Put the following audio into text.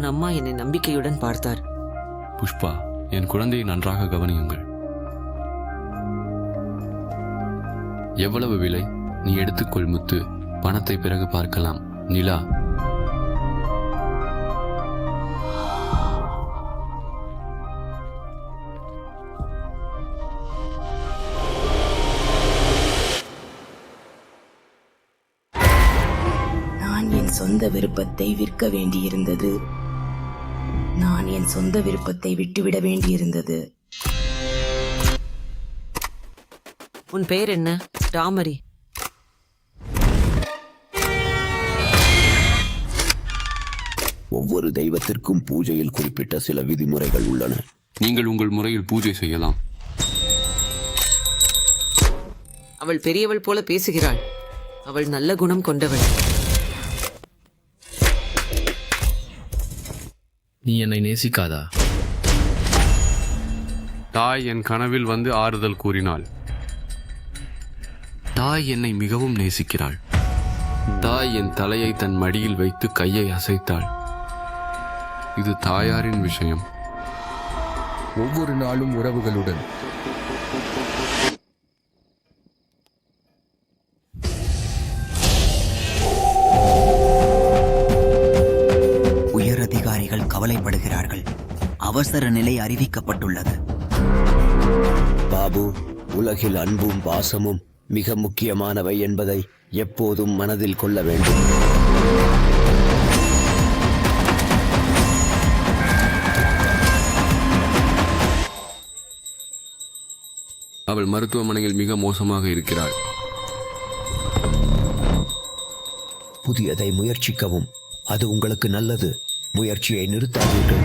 உன் அம்மா என்னை நம்பிக்கையுடன் பார்த்தார். புஷ்பா என் குழந்தையை நன்றாக கவனியுங்கள். எவ்வளவு விலை? நீ எடுத்துக்கொள் முத்து. பணத்தை பிறகு பார்க்கலாம். நிலா. நான் என் சொந்த விருப்பத்தை விற்க வேண்டியிருந்தது. நான் என் சொந்த விருப்பத்தை விட்டுவிட வேண்டியிருந்தது. உன் பெயர் என்ன? டாமரி ஒவ்வொரு தெய்வத்திற்கும் பூஜையில் குறிப்பிட்ட சில விதிமுறைகள் உள்ளன. நீங்கள் உங்கள் முறையில் பூஜை செய்யலாம். அவள் பெரியவள் போல பேசுகிறாள். அவள் நல்ல குணம் கொண்டவள். நீ என்னை நேசிக்காதா? தாய் என் கனவில் வந்து ஆறுதல் கூறினாள். தாய் என்னை மிகவும் நேசிக்கிறாள். தாய் என் தலையை தன் மடியில் வைத்து கையை அசைத்தாள். இது தாயாரின் விஷயம். ஒவ்வொரு நாளும் உறவுகளுடன் கவலைப்படுகிறார்கள். அவசர நிலை அறிவிக்கப்பட்டுள்ளது. பாபு உலகில் அன்பும் பாசமும் மிக முக்கியமானவை என்பதை எப்போதும் மனதில் கொள்ள வேண்டும். அவள் மருத்துவமனையில் மிக மோசமாக இருக்கிறாள். புதியதை முயற்சிக்கவும். அது உங்களுக்கு நல்லது. முயற்சியை நிறுத்தாதீர்கள்.